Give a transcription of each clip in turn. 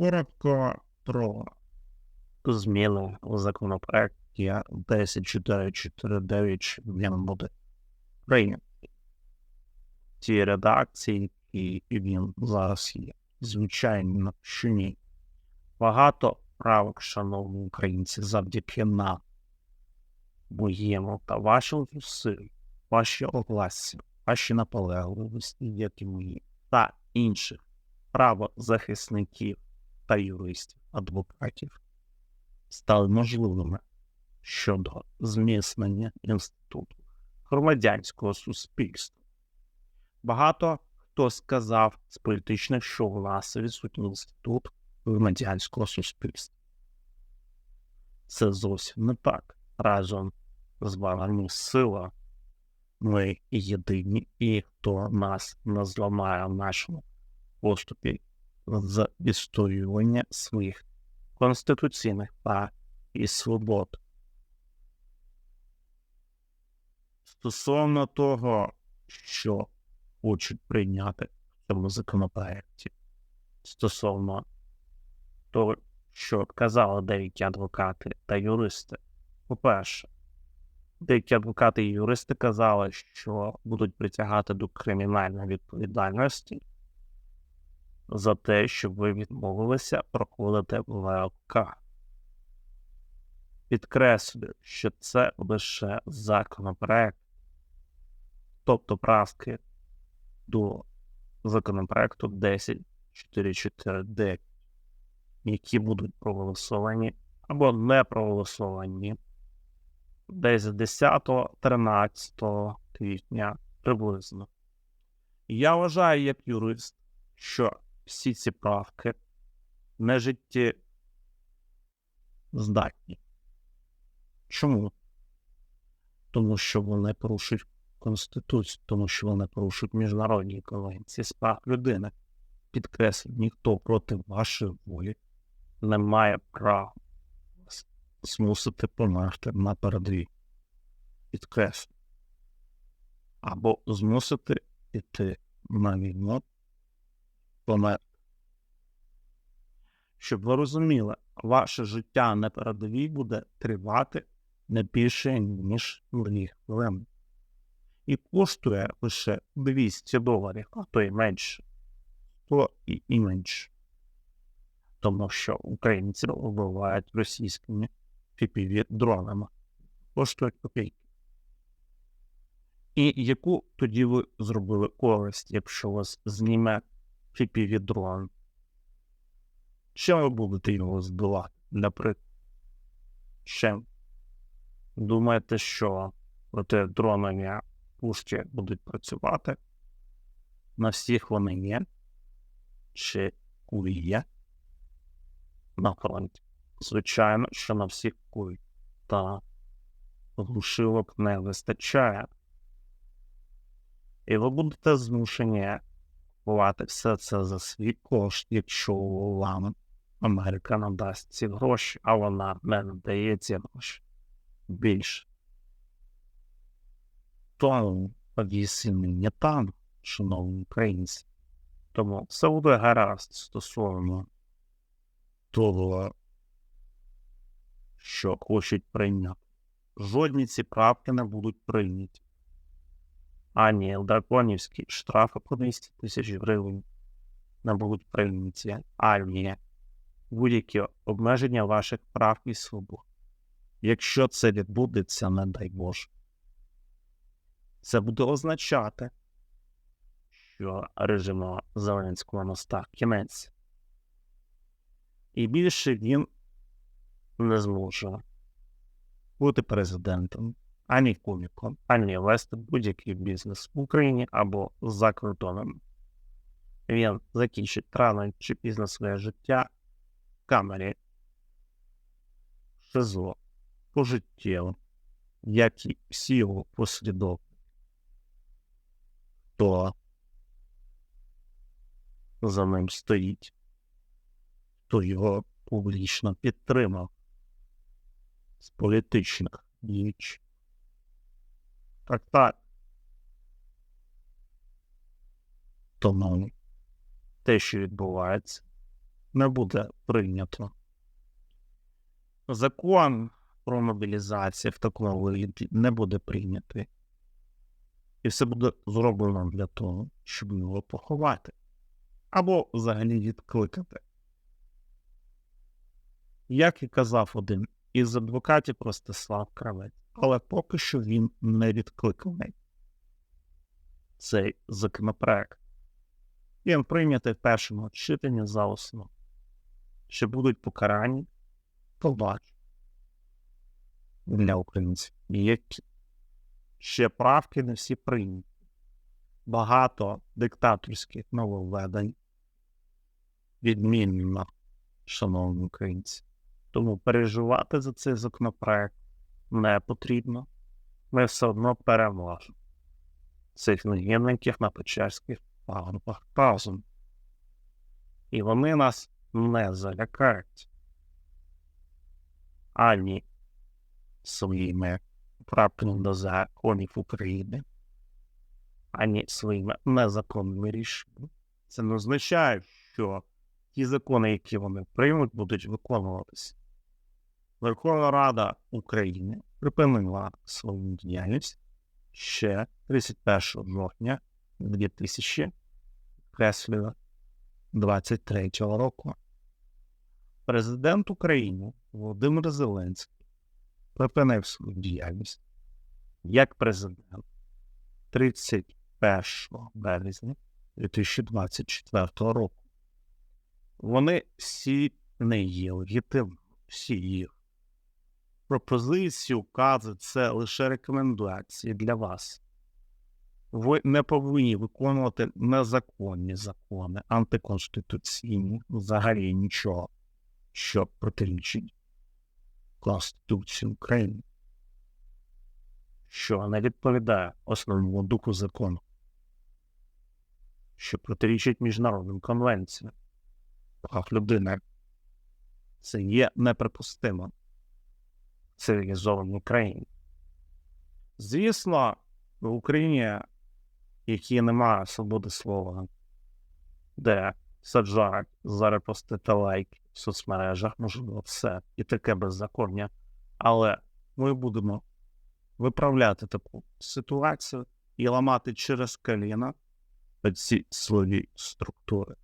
коротко про зміни у законопроекті 10449 він буде прийнятий. Ті редакції, і він зараз є. Звичайно, що ні. Багато правок, шановні українці, завдяки нам, моєму та вашим зусиль, ваші огласі, ваші наполегливості, як і мої, та інших правозахисників та юристів, адвокатів стали можливими щодо зміцнення інституту громадянського суспільства. Багато хто сказав з політичних, що у нас відсутній інститут громадянського суспільства. Це зовсім не так. Разом з вами сила. Ми єдині, і хто нас не зламає в нашому поступі з відстоювання своїх конституційних прав і свобод. Стосовно того, що хочуть прийняти в цьому законопроекті, стосовно того, що казали деякі адвокати та юристи, по-перше, деякі адвокати і юристи казали, що будуть притягати до кримінальної відповідальності за те, що ви відмовилися проходити ВЛК. Підкреслюю, що це лише законопроект, тобто правки до законопроекту 10.449, які будуть проголосовані або не проголосовані десь 10-13 квітня приблизно. Я вважаю як юрист, що всі ці правки не житті здатні. Чому? Тому що вони порушують Конституцію, тому що вони порушують міжнародні конвенції з прав людини. Підкреслю, ніхто проти вашої волі не має права змусити померти на передовій. Підкреслю. Або змусити йти на війну померти. Щоб ви розуміли, ваше життя на передовій буде тривати не більше, ніж 2 хвилини. І коштує лише 200 доларів, а то й менше, то і, і менше. Тому що українці вбивають російськими fpv дронами. Коштують копійки. І яку тоді ви зробили користь, якщо вас зніме fpv дрон? Чим будете його збивати, наприклад? Чим? Думаєте, що проти дронові пушки будуть працювати? На всіх вони є? Чи кулі є? На фронті? Звичайно, що на всіх куль та глушилок не вистачає. І ви будете змушені купувати все це за свій кошт, якщо вам Америка надасть ці гроші, а вона не надає ці гроші більше. Тому не там, шановні українці. Тому все буде гаразд стосовно того, що хочуть прийняти. Жодні ці правки не будуть прийняті. Ані драконівські штрафи по 200 тисяч гривень не будуть прийняті, ані будь-які обмеження ваших прав і свобод. Якщо це відбудеться, не дай Боже, це буде означати, що режиму Зеленського настав кінець. І більше він не зможе бути президентом, ані коміком, ані вести будь-який бізнес в Україні або за кордоном. Він закінчить рано чи пізно своє життя камері ШИЗО пожиттєво, як і всі його послідовники. То за ним стоїть, хто його публічно підтримав з політичних діяч. Так так. Тому те, що відбувається, не буде прийнято. Закон про мобілізацію в такому вигляді не буде прийнятий. І все буде зроблено для того, щоб його поховати або взагалі відкликати. Як і казав один із адвокатів Ростислав Кравець, але поки що він не відкликаний. Цей законопроект. Він прийнятий в першому читанні за основу. Що будуть покарані, побачу для українців. Які ще правки не всі прийняті. Багато диктаторських нововведень відмінно, шановні українці. Тому переживати за цей законопроект не потрібно. Ми все одно переможемо цих негідників на Печерських пагорбах разом. І вони нас не залякають ані своїми до законів України, ані своїми незаконними рішеннями. Це не означає, що ті закони, які вони приймуть, будуть виконуватися. Верховна Рада України припинила свою діяльність ще 31 жовтня 2023 року. Президент України Володимир Зеленський припинив свою діяльність як президент 31 березня 2024 року. Вони всі не є легітимними, всі їх. Пропозиції, укази це лише рекомендації для вас. Ви не повинні виконувати незаконні закони, антиконституційні, взагалі нічого, що протирічить Конституції України, що не відповідає основному духу закону, що протирічить міжнародним конвенціям прав людини. Це є неприпустимо цивілізованій країні. Звісно, в Україні, які немає свободи слова, де саджають зарепостити лайки в соцмережах, можливо, все і таке беззаконня, але ми будемо виправляти таку ситуацію і ламати через коліна ці свої структури,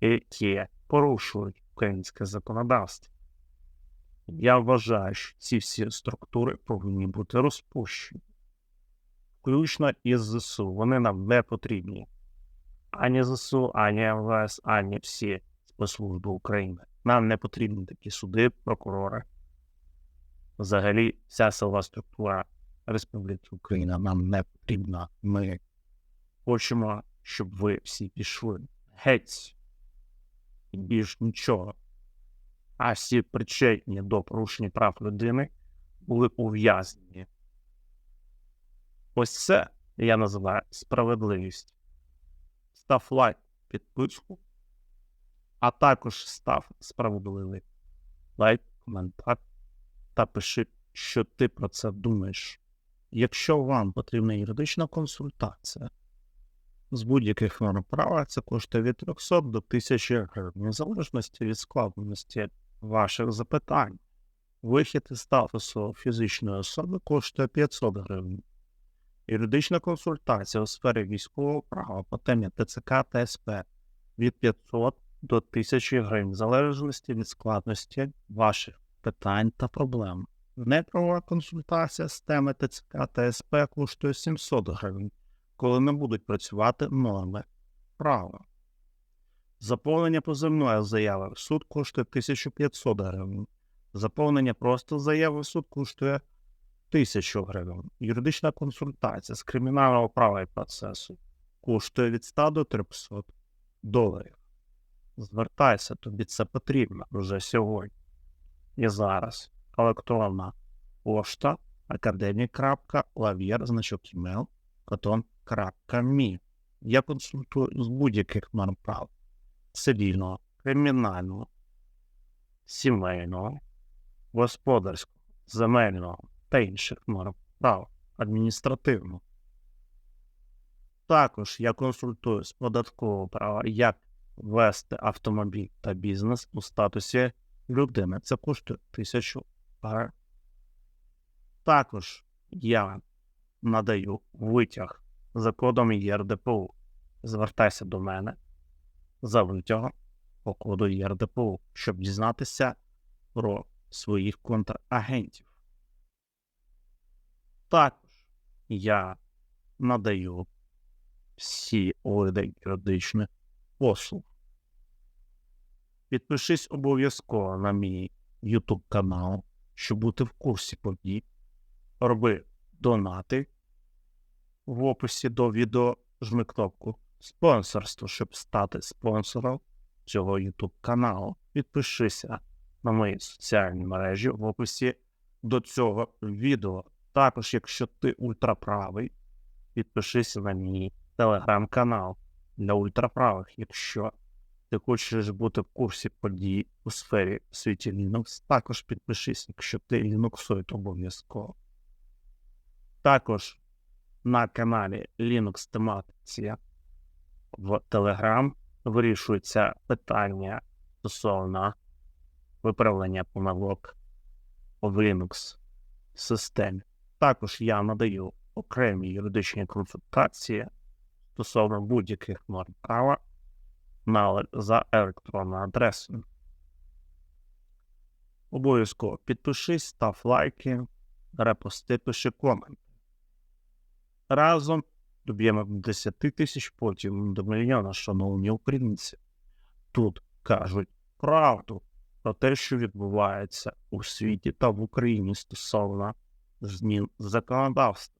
які порушують українське законодавство. Я вважаю, що ці всі структури повинні бути розпущені, включно із ЗСУ. Вони нам не потрібні. Ані ЗСУ, ані МВС, ані всі спецслужби України. Нам не потрібні такі суди, прокурори. Взагалі, вся силова структура Республіки Україна нам не потрібна. Ми хочемо, щоб ви всі пішли геть і більш нічого. А всі причетні до порушення прав людини були ув'язнені. Ось це я називаю справедливість. Став лайк підписку, а також став справедливий лайк, коментар та пиши, що ти про це думаєш. Якщо вам потрібна юридична консультація з будь-яких норм права, це коштує від 300 до 1000 гривень, в залежності від складності ваших запитань. Вихід із статусу фізичної особи коштує 500 гривень. Юридична консультація у сфері військового права по темі ТЦК та СП від 500 до 1000 гривень, в залежності від складності ваших питань та проблем. Неправова консультація з теми ТЦК та СП коштує 700 гривень, коли не будуть працювати норми права. Заповнення позивної заяви в суд коштує 1500 гривень. Заповнення просто заяви в суд коштує 1000 гривень. Юридична консультація з кримінального права і процесу коштує від 100 до 300 доларів. Звертайся, тобі це потрібно вже сьогодні. І зараз електронна пошта академік.лав'єр, значок email, котон.мі. Я консультую з будь-яких норм прав цивільного, кримінального, сімейного, господарського, земельного та інших норм прав адміністративного. Також я консультую з податкового права як вести автомобіль та бізнес у статусі людини. Це коштує тисячу гривень. Також я надаю витяг за кодом ЄРДПУ. Звертайся до мене за витягом по коду ЄРДПУ, щоб дізнатися про своїх контрагентів. Також я надаю всі види юридичних послуг. Підпишись обов'язково на мій YouTube канал, щоб бути в курсі подій. Роби донати в описі до відео, жми кнопку спонсорство, щоб стати спонсором цього YouTube каналу. Підпишися на мої соціальні мережі в описі до цього відео. Також, якщо ти ультраправий, підпишися на мій телеграм-канал для ультраправих. Якщо ти хочеш бути в курсі подій у сфері в світі Linux, також підпишись, якщо ти лінуксоїд обов'язково. Також на каналі Linux Тематиція в Telegram вирішується питання стосовно виправлення помилок в Linux системі. Також я надаю окремі юридичні консультації стосовно будь-яких норм права за електронною адресою. Обов'язково підпишись, став лайки, репости, пиши коменти. Разом доб'ємо до 10 тисяч, потім до мільйона, шановні українці. Тут кажуть правду про те, що відбувається у світі та в Україні стосовно змін законодавства.